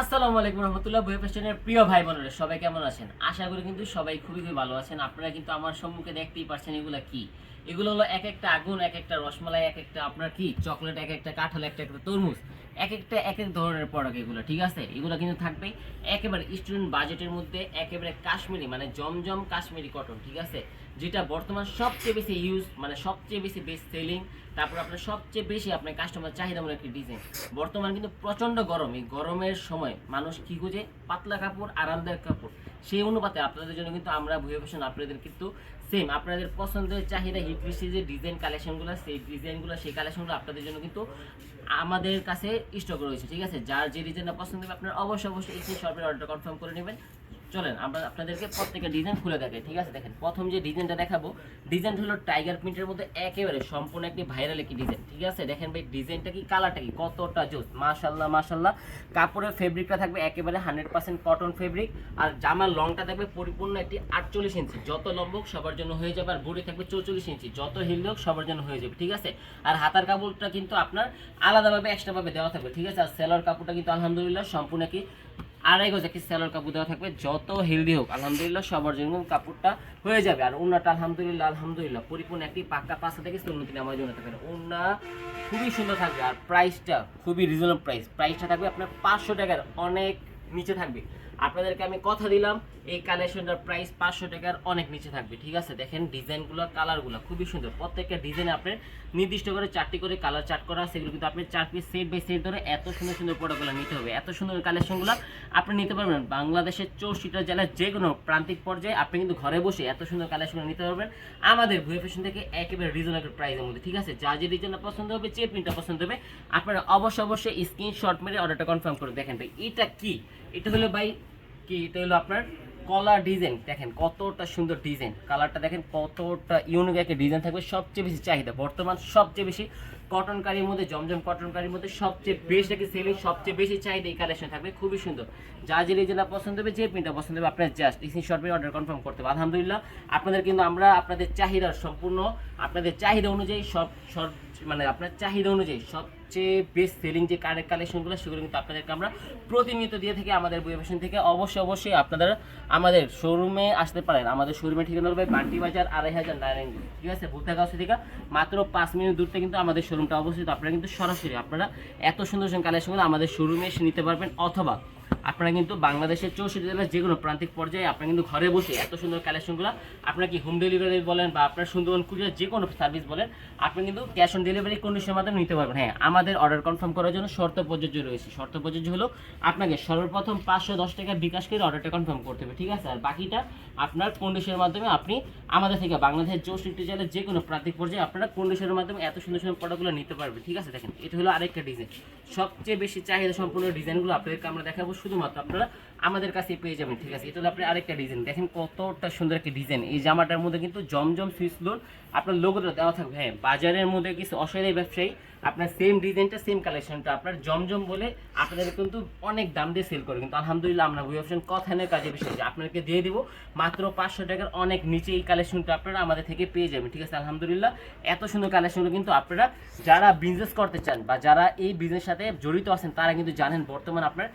আসসালামু আলাইকুম রহমতুল্লাহ বই ফ্যাশনের প্রিয় ভাই বোনেরা, সবাই কেমন আছেন? আশা করি কিন্তু সবাই খুবই খুবই ভালো আছেন। আপনারা কিন্তু আমার সম্মুখে দেখতেই পারছেন এগুলো কি? এগুলো হলো এক একটা আগুন, এক একটা রসমালাই, এক একটা আপনার কি? চকলেট, এক একটা কাঁঠাল একটা একটা তরমুজ, এক একটা এক এক ধরনের প্রোডাক্ট এগুলো, ঠিক আছে? এগুলো কিন্তু থাকবে একেবারে স্টুডেন্ট বাজেটের মধ্যে, একেবারে কাশ্মীরি মানে জমজম কাশ্মীরি কটন ঠিক আছে? যেটা বর্তমান সবচেয়ে বেশি ইউজ মানে সবচেয়ে বেশি বেস্ট সেলিং তারপর আপনার সবচেয়ে বেশি আপনার কাস্টমার চাহিদামূলক একটি ডিজাইন বর্তমান কিন্তু প্রচণ্ড গরম, এই গরমের সময় মানুষ কি খুঁজে? পাতলা কাপড়, আরামদায়ক কাপড়। সেই অনুপাতে আপনাদের জন্য কিন্তু আমরা ভুয়ে ফ্যাশন আপনাদের কিন্তু সেম আপনাদের পছন্দের চাহিদা হিট বৃষ্টি যে ডিজাইন কালেকশনগুলো সেই ডিজাইনগুলো সেই কালেকশনগুলো আপনাদের জন্য কিন্তু আমাদের কাছে স্টক রয়েছে, ঠিক আছে? যার যে ডিজাইনটা পছন্দ হবে, আপনারা অবশ্যই অবশ্যই এই শপের অর্ডার কনফার্ম করে নেবেন। চলেন, আমরা আপনাদেরকে প্রত্যেকটা ডিজাইন খুলে দেখাই, ঠিক আছে? দেখেন, প্রথম যে ডিজাইনটা দেখাবো ডিজাইন হলো টাইগার প্রিন্টের মধ্যে একেবারে সম্পূর্ণ একটি ভাইরাল একটি ডিজাইন ঠিক আছে? দেখেন ভাই ডিজাইনটা কি কালারটা কি? কতটা জোস মাশাল্লাহ মাশাল্লাহ কাপড়ের ফেব্রিকটা থাকবে একেবারে হান্ড্রেড পার্সেন্ট কটন ফেব্রিক আর জামার লংটা থাকবে পরিপূর্ণ একটি আটচল্লিশ ইঞ্চি যত লম্ব হোক সবার জন্য হয়ে যাবে, আর বডি থাকবে চৌচল্লিশ ইঞ্চি যত হিল হোক সবার জন্য হয়ে যাবে, ঠিক আছে? আর হাতার কাপড়টা কিন্তু আপনার আলাদাভাবে এক্সট্রাভাবে দেওয়া থাকবে, ঠিক আছে? আর সেলার কাপড়টা কিন্তু আলহামদুলিল্লাহ সম্পূর্ণ কি আড়াই গজ একটি স্যালোর কাপড় দেওয়া থাকবে, যত হেলদি হোক। আলহামদুলিল্লাহ, সবার জন্য কাপড়টা হয়ে যাবে। আর ওনাটা আলহামদুলিল্লাহ আলহামদুলিল্লাহ, পরিপূর্ণ একটি পাক্কা পাঁচটা থেকে উন্নতি আমার জন্য থাকবে। ওনা খুবই সুন্দর থাকবে। আর প্রাইসটা খুবই রিজনেবল প্রাইস প্রাইসটা থাকবে আপনার পাঁচশো টাকার, অনেক নিচে থাকবে। আপনাদেরকে আমি কথা দিলাম এই কালেকশনটার প্রাইস পাঁচশো টাকার অনেক নিচে থাকবে, ঠিক আছে? দেখেন ডিজাইনগুলো কালারগুলো খুবই সুন্দর। প্রত্যেকটা ডিজাইনে আপনার নির্দিষ্ট করে চারটি করে কালার চার্ট করা এগুলো কিন্তু আপনি চার পিস সেট বাই সেট ধরে এত সুন্দর সুন্দর প্রোডাক্টগুলো নিতে হবে। এত সুন্দর কালেকশনগুলো আপনি নিতে পারবেন। বাংলাদেশের চৌষট্টিটা জেলার যে কোনো প্রান্তিক পর্যায়ে আপনি কিন্তু ঘরে বসে এত সুন্দর কালেকশনগুলো নিতে পারবেন। আমাদের ভুয়ে ফ্যাশন থেকে একেবারে রিজনেবল প্রাইসের মধ্যে, ঠিক আছে? যা যে ডিজাইনটা পছন্দ হবে, যে প্রিন্টটা পছন্দ হবে, আপনারা অবশ্যই অবশ্যই স্ক্রিনশট মেরে অর্ডারটা কনফার্ম করে দেখেন ভাই। এটা কি? এটা হলো ভাই, কি? এটা হলো আপনার কলার ডিজাইন, দেখেন কতটা সুন্দর ডিজাইন। কালারটা দেখেন কতটা ইউনিক একটা ডিজাইন থাকবে, সবচেয়ে বেশি চাহিদা। বর্তমান সবচেয়ে বেশি কটন কারির মধ্যে, জমজম কটন কারির মধ্যে সবচেয়ে বেশি একটা সেলিং সবচেয়ে বেশি চাহিদা এই কালেকশন থাকবে, খুবই সুন্দর। যা যে ডিজাইনটা পছন্দ হবে, যে প্রিন্টটা পছন্দ হবে, আপনার জাস্ট স্ক্রিনশট করে অর্ডার কনফার্ম করতে হবে। আলহামদুলিল্লাহ, আপনাদের কিন্তু আমরা আপনাদের চাহিদার সম্পূর্ণ, আপনাদের চাহিদা অনুযায়ী সব সব মানে আপনার চাহিদা অনুযায়ী সবচেয়ে বেস্ট সেলিং যে কারেক্ট কালেকশনগুলো সেগুলো কিন্তু আপনাদেরকে আমরা প্রতিনিয়ত দিয়ে থাকি আমাদের বই ফ্যাশন থেকে। অবশ্যই অবশ্যই আপনারা আমাদের শোরুমে আসতে পারেন। আমাদের শোরুমে ঠিকানা হবে বান্টি বাজার আড়াই হাজার নারায়ণগঞ্জ ঠিক আছে? ভুলতাগাঁও থেকে মাত্র পাঁচ মিনিট দূরতে কিন্তু আমাদের শোরুমটা অবস্থিত। আপনারা কিন্তু সরাসরি, আপনারা এত সুন্দর সুন্দর কালেকশনগুলো আমাদের শোরুমে এসে নিতে পারবেন। অথবা আপনারা কিন্তু বাংলাদেশের চৌষট্টি জেলার যে কোনো প্রান্তিক পর্যায়ে আপনারা কিন্তু ঘরে বসে এত সুন্দর কালেকশনগুলো আপনারা কি হোম ডেলিভারি বলেন বা আপনার সুন্দরবন কুরিয়ার যে কোনো সার্ভিস বলেন, আপনি কিন্তু ক্যাশ অন ডেলিভারি কন্ডিশনের মাধ্যমে নিতে পারবেন। হ্যাঁ আমাদের অর্ডার কনফার্ম করার জন্য শর্ত প্রযোজ্য রয়েছে। শর্ত প্রযোজ্য হলো আপনাকে সর্বপ্রথম পাঁচশো দশ টাকা বিকাশ করে অর্ডারটা কনফার্ম করতে হবে, ঠিক আছে? আর বাকিটা আপনার কন্ডিশনের মাধ্যমে আপনি আমাদের থেকে বাংলাদেশের চৌষট্টি জেলার যে কোনো প্রান্তিক পর্যায়ে আপনারা কন্ডিশনের মাধ্যমে এত সুন্দর সুন্দর প্রোডাক্টগুলো নিতে পারবেন, ঠিক আছে? দেখেন, এটা হলো আরেকটা ডিজাইন সবচেয়ে বেশি চাহিদা সম্পূর্ণ ডিজাইনগুলো আপনাদেরকে আমরা দেখাবো শুধুমাত্র আপনারা আমাদের কাছে পেয়ে যাবেন, ঠিক আছে? এটা হলো আপনার আরেকটা ডিজাইন দেখেন কতটা সুন্দর একটা ডিজাইন এই জামাটার মধ্যে কিন্তু জমজম সুইচ লোন আপনার লোগোটা দেওয়া থাকবে। হ্যাঁ বাজারের মধ্যে কিছু অসহায় ব্যবসায়ী, আপনার সেম ডিজাইনটা সেম কালেকশনটা আপনার জমজম বলে আপনাদের কিন্তু অনেক দাম দিয়ে সেল করে। কিন্তু আলহামদুলিল্লাহ আমরা ওই অপশন কথানের কাজে বিষয় আপনাকে দিয়ে দিব। মাত্র পাঁচশো টাকার অনেক নিচে এই কালেকশনটা আপনারা আমাদের থেকে পেয়ে যাবেন, ঠিক আছে? আলহামদুলিল্লাহ, এত সুন্দর কালেকশনগুলো কিন্তু আপনারা যারা বিজনেস করতে চান বা যারা এই বিজনেস সাথে জড়িত আছেন, তারা কিন্তু জানেন বর্তমান আপনার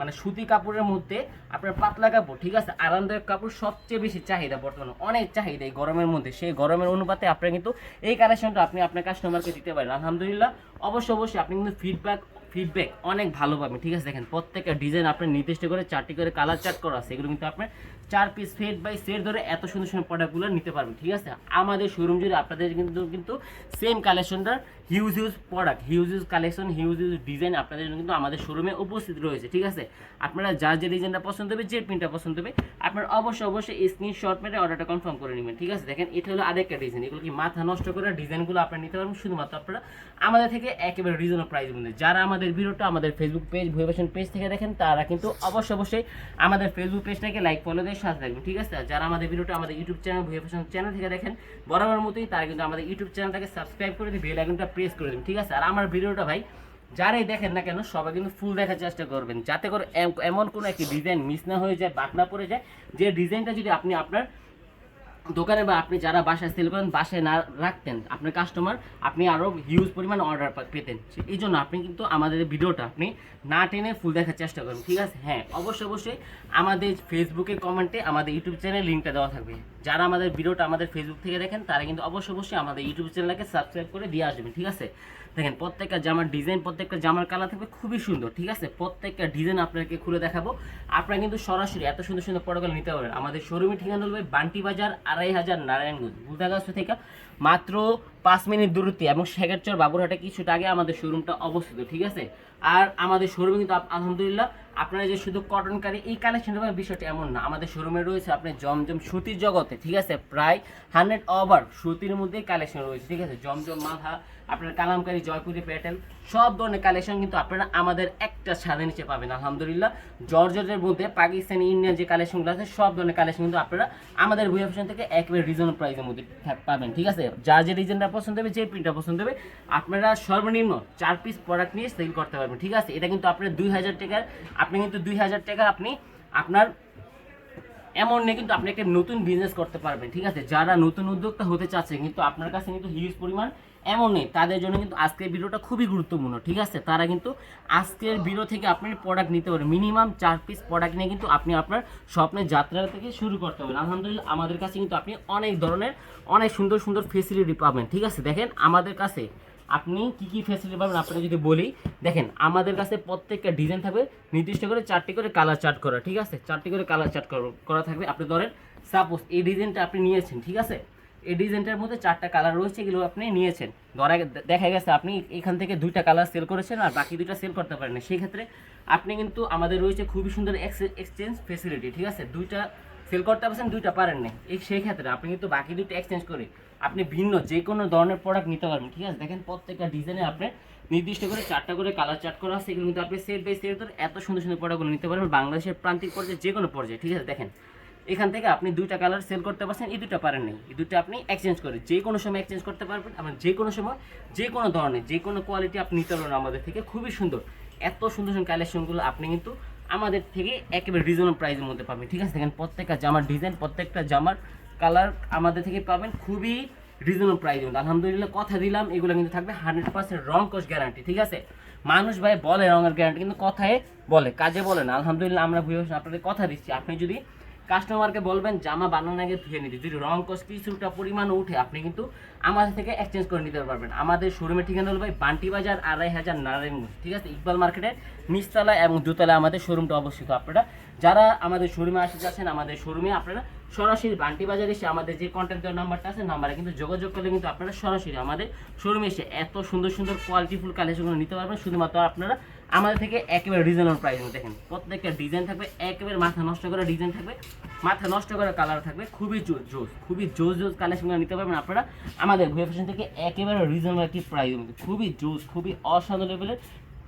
মানে সুতি কাপড়ের মধ্যে আপনার পাতলা কাপড়, ঠিক আছে? আরামদায়ক কাপড় সবচেয়ে বেশি চাহিদা বর্তমানে, অনেক চাহিদা এই গরমের মধ্যে। সেই গরমের অনুপাতে আপনারা কিন্তু এই কালেকশনটা আপনি আপনার কাস্টমারকে দিতে পারেন। আলহামদুলিল্লাহ, অবশ্যই অবশ্যই আপনি কিন্তু ফিডব্যাক ফিডব্যাক অনেক ভালো পাবেন, ঠিক আছে? দেখেন, প্রত্যেকটা ডিজাইন আপনার নির্দিষ্ট করে, চারটি করে কালার চার্ট করা আছে, এগুলো কিন্তু আপনার চার পিস সেট বাই সেট ধরে এত সুন্দর সুন্দর প্রোডাক্টগুলো নিতে পারবেন ঠিক আছে? আমাদের শোরুম জুড়ে আপনাদের কিন্তু কিন্তু same কালেকশনটার huge huge product huge huge collection huge huge design আপনাদের জন্য কিন্তু আমাদের শোরুমে উপস্থিত রয়েছে, ঠিক আছে? আপনারা যার যে ডিজাইনটা পছন্দ হবে, যে প্রিন্টটা পছন্দ হবে, আপনার অবশ্যই অবশ্যই স্ক্রিনশট মেরে অর্ডারটা কনফার্ম করে নেবেন, ঠিক আছে? দেখেন, এটা হলো আরেকটা ডিজাইন এগুলো কি মাথা নষ্ট করে ডিজাইনগুলো আপনারা নিতে পারবেন? শুধুমাত্র আপনারা আমাদের থেকে একেবারে রিজনেবল প্রাইসের মধ্যে। যারা আমাদের ভিডিওটা আমাদের ফেসবুক পেজ ভুয়েবাসন পেজ থেকে দেখেন, তারা কিন্তু অবশ্যই অবশ্যই আমাদের ফেসবুক পেজটাকে লাইক ফলো দিয়ে সাথে থাকবেন, ঠিক আছে? যারা আমাদের ভিডিওটা আমাদের ইউটিউব চ্যানেল ভুয়েবাসন চ্যানেল থেকে দেখেন, বরাবর মতোই তারা কিন্তু আমাদের ইউটিউব চ্যানেলটাকে সাবস্ক্রাইব করে দিন বেল আইকনটা প্রেস করে দিন, ঠিক আছে? আর আমার ভিডিওটা ভাই, যারাই দেখেন না কেন, সবাই কিন্তু ফুল দেখার চেষ্টা করবেন, যাতে করে এমন কোনো একটি ডিজাইন মিস না হয়ে যায় বাক না পড়ে যায়, যে ডিজাইনটা যদি আপনি আপনার দোকানে বা আপনি যারা বাসায় সেল করেন, বাসায় না রাখতেন, আপনার কাস্টমার আপনি আরও হিউজ পরিমাণ অর্ডার পেতেন। এই জন্য আপনি কিন্তু আমাদের ভিডিওটা আপনি না টেনে ফুল দেখার চেষ্টা করুন, ঠিক আছে? হ্যাঁ অবশ্যই অবশ্যই আমাদের ফেসবুকে কমেন্টে আমাদের ইউটিউব চ্যানেল লিঙ্কটা দেওয়া থাকবে। যারা আমাদের ভিডিওটা আমাদের ফেসবুক থেকে দেখেন, তারা কিন্তু অবশ্যই অবশ্যই আমাদের ইউটিউব চ্যানেলকে সাবস্ক্রাইব করে দিয়ে আসবেন, ঠিক আছে? দেখেন, প্রত্যেকটা জামার ডিজাইন প্রত্যেকটা জামার কালার থাকবে খুবই সুন্দর, ঠিক আছে? প্রত্যেকটা ডিজাইন আপনাকে খুলে দেখাবো। আপনারা কিন্তু সরাসরি এত সুন্দর সুন্দর প্রোডাক্ট নিতে পারবেন। আমাদের শোরুমের ঠিকানা হলবে বান্টি বাজার আড়াই হাজার নারায়ণগঞ্জ বুলদাগাছ থেকে মাত্র পাঁচ মিনিট দূরত্বে এবং শেখারচর বাবুরহাটে কিছুটা আগে আমাদের শোরুমটা অবস্থিত, ঠিক আছে? আর আমাদের শোরুমে কিন্তু আলহামদুলিল্লাহ আপনারা যে শুধু কটন কারি এই কালেকশন বিষয়টি এমন না। আমাদের শোরুমে রয়েছে আপনি জমজম সুতির জগতে, ঠিক আছে? প্রায় হান্ড্রেড ওভার সুতির মধ্যেই কালেকশন রয়েছে, ঠিক আছে? জমজম মাথা আপনার কালামকারি, জয়পুরি প্যাটেল সব ধরনের কালেকশন কিন্তু আপনারা আমাদের একটা ছাদের নিচে পাবেন, আলহামদুলিল্লাহ। জর্জেটের মধ্যে পাকিস্তানি, ইন্ডিয়ান যে কালেকশনগুলো আছে, সব ধরনের কালেকশন কিন্তু আপনারা আমাদের বই অপশন থেকে একেবারে রিজনেবল প্রাইসের মধ্যে পাবেন, ঠিক আছে? যা যে রিজনটা পছন্দ হবে, যে প্রিন্টটা পছন্দ হবে, আপনারা সর্বনিম্ন চার পিস প্রোডাক্ট নিয়ে সেল করতে পারবেন, ঠিক আছে? এটা কিন্তু আপনার দুই হাজার টাকার, আপনি কিন্তু দুই হাজার টাকা আপনি আপনার এমন নেই কিন্তু আপনি একটা নতুন বিজনেস করতে পারবেন, ঠিক আছে? যারা নতুন উদ্যোক্তা হতে চাচ্ছে কিন্তু আপনার কাছে কিন্তু হিউজ পরিমাণ এমন নেই, তাদের জন্য কিন্তু আজকের ভিডিওটা খুবই গুরুত্বপূর্ণ, ঠিক আছে? তারা কিন্তু আজকের ভিডিও থেকে আপনি প্রোডাক্ট নিতে পারেন মিনিমাম চার পিস প্রোডাক্ট নিয়ে কিন্তু আপনি আপনার স্বপ্নের যাত্রা থেকে শুরু করতে পারেন। আলহামদুলিল্লাহ, আমাদের কাছে কিন্তু আপনি অনেক ধরনের, অনেক সুন্দর সুন্দর ফেসিলিটি পাবেন, ঠিক আছে? দেখেন, আমাদের কাছে আপনি কি কি ফ্যাসিলিটি পাবেন? আপনাকে যদি বলি, দেখেন, আমাদের কাছে প্রত্যেকটা ডিজাইন থাকবে, নির্দিষ্ট করে চারটি করে কালার চার্ট করা, ঠিক আছে? চারটি করে কালার চার্ট করা থাকবে। আপনি ধরেন সাপোজ এই ডিজাইনটা আপনি নিয়েছেন, ঠিক আছে? এই ডিজাইনটার মধ্যে চারটা কালার রয়েছে, এগুলো আপনি নিয়েছেন। ধরা দেখা গেছে আপনি এখান থেকে দুইটা কালার সেল করেছেন আর বাকি দুইটা সেল করতে পারেন সেই ক্ষেত্রে আপনি কিন্তু আমাদের রয়েছে খুবই সুন্দর এক্সচেঞ্জ ফেসিলিটি ঠিক আছে? দুইটা সেল করতে পারছেন, দুইটা পারেন না এই সেই ক্ষেত্রে আপনি কিন্তু বাকি দুটো এক্সচেঞ্জ করে আপনি ভিন্ন যে কোনো ধরনের প্রোডাক্ট নিতে পারবেন, ঠিক আছে? দেখেন প্রত্যেকটা ডিজাইনে আপনি নির্দিষ্ট করে চারটা করে কালার চার্ট করা আছে, এগুলো কিন্তু আপনি সেট বাই সেট ধরে এত সুন্দর সুন্দর প্রোডাক্টগুলো নিতে পারবেন। বাংলাদেশের প্রান্তিক পর্যায়ে যে কোনো পর্যায়ে, ঠিক আছে? দেখেন এখান থেকে আপনি দুইটা কালার সেল করতে পারছেন, এই দুটো পারেন নাই। এই দুটো আপনি এক্সচেঞ্জ করে যে কোনো সময় এক্সচেঞ্জ করতে পারবেন এবং যে কোনো সময় যে কোনো ধরনের, যে কোনো কোয়ালিটি আপনি নিতে পারবেন আমাদের থেকে। খুবই সুন্দর। এত সুন্দর সুন্দর কালেকশনগুলো আপনি কিন্তু আমাদের থেকে একেবারে রিজনেবল প্রাইসের মধ্যে পাবেন। ঠিক আছে? দেখেন প্রত্যেকটা জামার ডিজাইন প্রত্যেকটা জামার কালার আমাদের থেকে পাবেন খুবই রিজনেবল প্রাইসের মধ্যে। আলহামদুলিল্লাহ কথা দিলাম, এগুলো কিন্তু থাকবে হান্ড্রেড পার্সেন্ট রং কোষ গ্যারান্টি ঠিক আছে? মানুষ ভাই বলে রঙের গ্যারান্টি কিন্তু কথায় বলে, কাজে বলে না। আলহামদুলিল্লাহ আমরা ভুয়ে আপনাদের কথা দিচ্ছি। আপনি যদি কাস্টমারকে বলবেন, জামা বানানোর আগে ধুয়ে নিতে? যদি রং কস কিছুটা পরিমাণ উঠে আপনি কিন্তু আমাদের থেকে এক্সচেঞ্জ করে নিতে পারবেন। আমাদের শোরুমের ঠিকানা হলো ভাই বান্টি বাজার, আড়াই হাজার নারায়ণগঞ্জ। ঠিক আছে? ইকবাল মার্কেটের নিচতলা এবং দোতলায় আমাদের শোরুমটা অবস্থিত। আপনারা যারা আমাদের শোরুমে আসতে যাচ্ছেন, আমাদের শোরুমে আপনারা সরাসরি বান্টি বাজারে এসে আমাদের যে কন্ট্যাক্ট দেওয়ার নাম্বারটা আছে নাম্বারে কিন্তু যোগাযোগ করলে কিন্তু আপনারা সরাসরি আমাদের শোরুমে এসে এত সুন্দর সুন্দর কোয়ালিটিফুল কালেকশনগুলো নিতে পারবেন। শুধুমাত্র আপনারা আমাদের থেকে একেবারে রিজনেবল প্রাইস দেখেন। প্রত্যেকটা ডিজাইন থাকবে, একেবারে মাথা নষ্ট করা ডিজাইন থাকবে, মাথা নষ্ট করা কালার থাকবে, খুবই জোস খুবই জোস জোস কালেকশনগুলো নিতে পারবেন আপনারা। আমাদের ভুয়া ফ্যাশন থেকে একেবারে রিজনেবল একটি প্রাইস খুবই জোস, খুবই অসাধারণ লেভেলের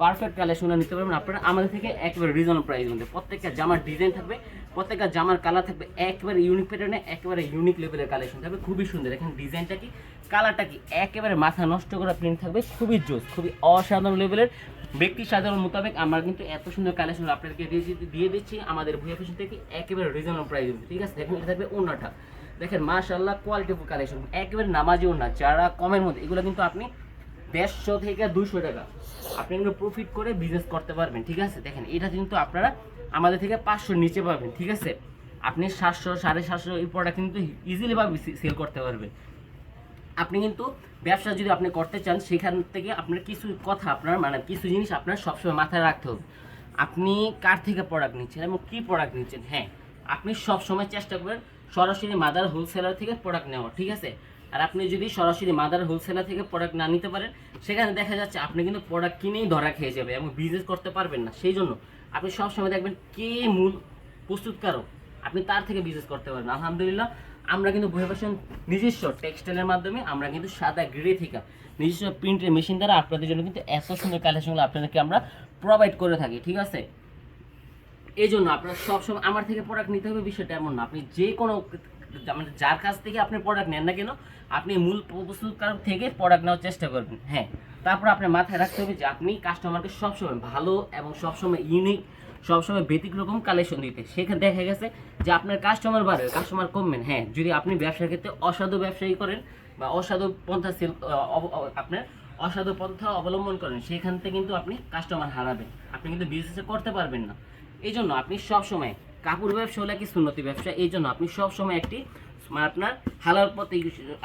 পারফেক্ট কালেকশনগুলো নিতে পারবেন আপনারা। আমাদের থেকে একেবারে রিজনেবল প্রাইস মধ্যে। প্রত্যেকটা জামার ডিজাইন থাকবে, প্রত্যেকটা জামার কালার থাকবে, একেবারে ইউনিক প্যাটার্নে একেবারে ইউনিক লেভেলের কালেকশন থাকবে। খুবই সুন্দর। এখানে ডিজাইনটা কি? কালারটা কি? একেবারে মাথা নষ্ট করা প্রিন্ট থাকবে, খুবই জোস, খুবই অসাধারণ লেভেলের ব্যক্তি সাধারণ মোতাবেক আমরা কিন্তু এত সুন্দর কালেকশন আপনাদেরকে দিয়ে দিয়ে দিচ্ছি। আমাদের ভুয়া ফ্যাশন থেকে একেবারে রিজনেবল প্রাইস ঠিক আছে? দেখেন, এটা থাকবে অন্যটা দেখেন মাশাল্লাহ কোয়ালিটিফুল কালেকশন একেবারে নামাজি ওনা যারা কমের মধ্যে, এগুলো কিন্তু আপনি দেড়শো থেকে দুশো টাকা। আপনি কিন্তু প্রফিট করে বিজনেস করতে পারবেন। ঠিক আছে? দেখেন, এটা কিন্তু আপনারা আমাদের থেকে পাঁচশোর নিচে পাবেন। ঠিক আছে? আপনি সাতশো, সাড়ে সাতশো এই প্রোডাক্ট কিন্তু ইজিলি ভাবে সেল করতে পারবেন। আপনি কিন্তু ব্যবসা যদি আপনি করতে চান, সেখান থেকে আপনার কিছু কথা আপনার মানে কিছু জিনিস আপনার সবসময় মাথায় রাখতে হবে। আপনি কার থেকে প্রোডাক্ট নিচ্ছেন এবং কী প্রোডাক্ট নিচ্ছেন? হ্যাঁ আপনি সব সময় চেষ্টা করবেন সরাসরি মাদার হোলসেলার থেকে প্রোডাক্ট নেওয়া, ঠিক আছে? আর আপনি যদি সরাসরি মাদার হোলসেলার থেকে প্রোডাক্ট না নিতে পারেন, সেখানে দেখা যাচ্ছে আপনি কিন্তু প্রোডাক্ট কিনেই ধরা খেয়ে যাবে এবং বিজনেস করতে পারবেন না। সেই জন্য আপনি সবসময় দেখবেন কে মূল প্রস্তুতকারক, আপনি তার থেকে বিজনেস করতে পারবেন। আলহামদুলিল্লাহ আমরা কিন্তু বই ফ্যাশন নিজস্ব টেক্সটাইলের মাধ্যমে আমরা কিন্তু সাদা গ্রে থেকে নিজস্ব প্রিন্টের মেশিন দ্বারা আপনাদের জন্য কিন্তু এত সুন্দর কালেকশনগুলো আপনাদেরকে আমরা প্রোভাইড করে থাকি, ঠিক আছে? এই জন্য আপনার সবসময় আমার থেকে প্রোডাক্ট নিতে হবে, বিষয়টা এমন না। আপনি যে কোনো মানে যার কাছ থেকে আপনি প্রোডাক্ট নেন না কেন, আপনি মূল প্রস্তুতকারক থেকে প্রোডাক্ট নেওয়ার চেষ্টা করবেন। হ্যাঁ তারপর আপনার মাথায় রাখতে হবে যে আপনি কাস্টমারকে সবসময় ভালো এবং সবসময় ইউনিক সবসময় ব্যতিক্রম কালেকশন দিতে। সেখানে দেখা গেছে যে আপনার কাস্টমার বাড়বে কাস্টমার কমবেন হ্যাঁ যদি আপনি ব্যবসার ক্ষেত্রে অসাধু ব্যবসায়ী করেন বা অসাধু পন্থা আপনার অসাধু পন্থা অবলম্বন করেন, সেখান থেকে কিন্তু আপনি কাস্টমার হারাবেন। আপনি কিন্তু বিজনেসে করতে পারবেন না। এই জন্য আপনি সবসময় কাপড় ব্যবসা হলে কি সুন্নতি ব্যবসা? এই জন্য আপনি সবসময় একটি আপনার হালাল পথে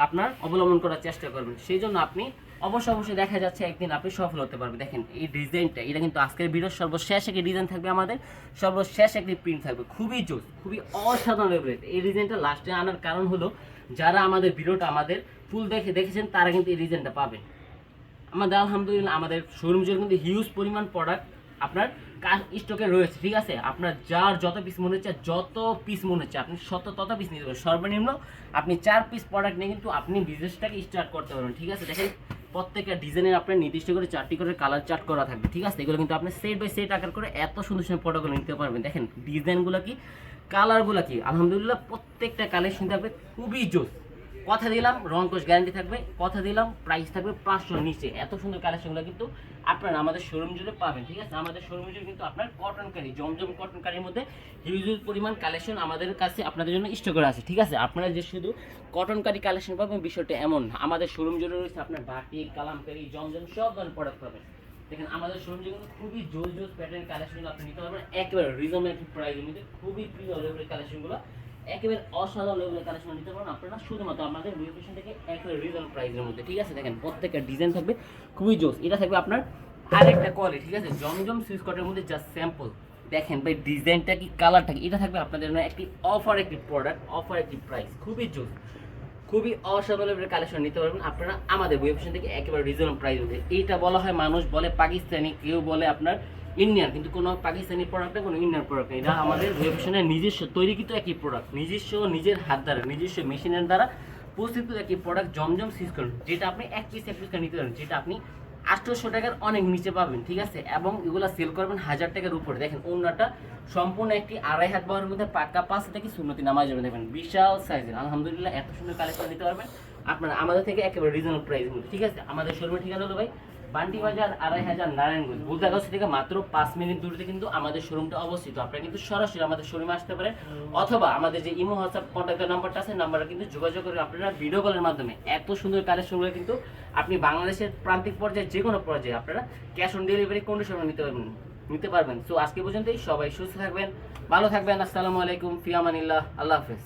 আপনার অবলম্বন করার চেষ্টা করবেন। সেই জন্য আপনি অবশ্যই অবশ্যই দেখা যাচ্ছে একদিন আপনি সফল হতে পারবেন। দেখেন এই ডিজাইনটা, এটা কিন্তু আজকের ভিডিওর সর্বশেষ একটি ডিজাইন থাকবে আমাদের, সর্বশেষ একটি প্রিন্ট থাকবে। খুবই জোস, খুবই অসাধারণ লেভেলের এই ডিজাইনটা লাস্টে আনার কারণ হলো, যারা আমাদের ভিডিওটা, আমাদের ফুল দেখে দেখেছেন, তারা কিন্তু এই ডিজাইনটা পাবেন। আমাদের আলহামদুলিল্লাহ, আমাদের শোরুম জুড়ে কিন্তু হিউজ পরিমাণ প্রোডাক্ট আপনার স্টকে রয়েছে, ঠিক আছে? আপনার যার যত পিস মনে হচ্ছে, যত পিস মনে হচ্ছে, আপনি শত, তত পিস নিতে পারবেন। সর্বনিম্ন আপনি চার পিস প্রোডাক্ট নিয়ে কিন্তু আপনি বিজনেসটাকে স্টার্ট করতে পারবেন, ঠিক আছে? দেখেন প্রত্যেকটা ডিজাইনের আপনার নির্দিষ্ট করে চারটি করে কালার চার্ট করা থাকবে, ঠিক আছে? এগুলো কিন্তু আপনি সেট বাই সেট আকার করে এত সুন্দর সুন্দর ফটোগুলো নিতে পারবেন। দেখেন ডিজাইনগুলো কি? কালারগুলো কি? আলহামদুলিল্লাহ প্রত্যেকটা কালেকশন থাকবে খুবই জোস। কথা দিলাম রং কোষ গ্যারান্টি থাকবে, কথা দিলাম প্রাইস থাকবে পাঁচশোর নিচে। এত সুন্দর কালেকশনগুলো কিন্তু আপনারা আমাদের শোরুম জুড়ে পাবেন, ঠিক আছে? আমাদের শোরুম জুড়ে কিন্তু আপনার কটন কারি জমজম কটন কারির মধ্যে হিউজ পরিমাণ কালেকশন আমাদের কাছে আপনাদের জন্য স্টক করা আছে, ঠিক আছে? আপনারা যে শুধু কটন কারি কালেকশন পাবেন, বিষয়টা এমন আমাদের শোরুম জুড়ে রয়েছে আপনার বাটি কালামকারি জমজম, সব ধরনের প্রোডাক্ট পাবেন। দেখেন, আমাদের শোরুম জুড়ে খুবই জোর জোর প্যাটার্ন কালেকশনগুলো আপনি নিতে পারবেন। একেবারে রিজনেবল প্রাইসের মধ্যে খুবই প্রিয় কালেকশনগুলো একেবারে অসাধারণ লেভেলের কালেকশন নিতে পারেন আপনারা শুধুমাত্র আমাদের লোকেশন থেকে একেবারে রিজনেবল প্রাইসের মধ্যে, ঠিক আছে? দেখেন, প্রত্যেকটা ডিজাইন থাকবে খুবই জোস। এটা থাকবে আপনার আরেকটা কোয়ালিটি ঠিক আছে? জমজম সুইচ মধ্যে জাস্ট স্যাম্পল দেখেন ভাই ডিজাইনটা কি কালারটা কি? এটা থাকবে আপনাদের জন্য একটি অফার একটি প্রোডাক্ট অফার একটি প্রাইস খুবই জোস। খুবই অসাধারণ কালেকশন নিতে পারবেন আপনারা আমাদের ওয়েবসাইট থেকে একেবারে রিজনেবল প্রাইস মধ্যে। এইটা বলা হয় মানুষ বলে পাকিস্তানি, কেউ বলে আপনার ইন্ডিয়ান, কিন্তু কোনো পাকিস্তানি প্রোডাক্ট নেই কোনো ইন্ডিয়ান প্রোডাক্ট নেই। এটা আমাদের ওয়েবসাইটের নিজস্ব, তৈরিকৃত একই প্রোডাক্ট নিজস্ব নিজের হাত দ্বারা, নিজস্ব মেশিনের দ্বারা প্রস্তুত একই প্রোডাক্ট জমজম সিজ করুন, যেটা আপনি এক পিস এক পিস নিতে পারেন যেটা আপনি আটশোশো টাকার অনেক নিচে পাবেন, ঠিক আছে? এবং এগুলো সেল করবেন হাজার টাকার উপরে। দেখেন অন্যটা সম্পূর্ণ একটি আড়াই হাত বহরের মধ্যে পাক্কা পাঁচ থেকে শূন্যতি নামাজ যাবে দেখবেন বিশাল সাইজের আলহামদুলিল্লাহ, এত সুন্দর কালেকশন নিতে পারবেন। আপনারা আমাদের থেকে একেবারে রিজনেবল প্রাইস ঠিক আছে? আমাদের শোরুমের ঠিকানা হলো ভাই বান্টি বাজার আড়াই হাজার নারায়ণগঞ্জ। বুলদাগাছ থেকে মাত্র পাঁচ মিনিট দূরতে কিন্তু আমাদের শোরুমটা অবস্থিত। আপনারা কিন্তু সরাসরি আমাদের শোরুমে আসতে পারেন। অথবা আমাদের যে ইমো, হোয়াটসঅ্যাপ কন্ট্যাক্টের নাম্বারটা আছে নাম্বারে কিন্তু যোগাযোগ করে আপনারা ভিডিও কলের মাধ্যমে এত সুন্দর কালেকশনগুলো কিন্তু আপনি বাংলাদেশের প্রান্তিক পর্যায়ে যে কোনো পর্যায়ে আপনারা ক্যাশ অন ডেলিভারি কন্ডিশনে নিতে পারবেন নিতে পারবেন। সো আজকে পর্যন্তই সবাই সুস্থ থাকবেন, ভালো থাকবেন। আসসালামু আলাইকুম, ফিয়ামানিল্লাহ। আল্লাহ হাফেজ।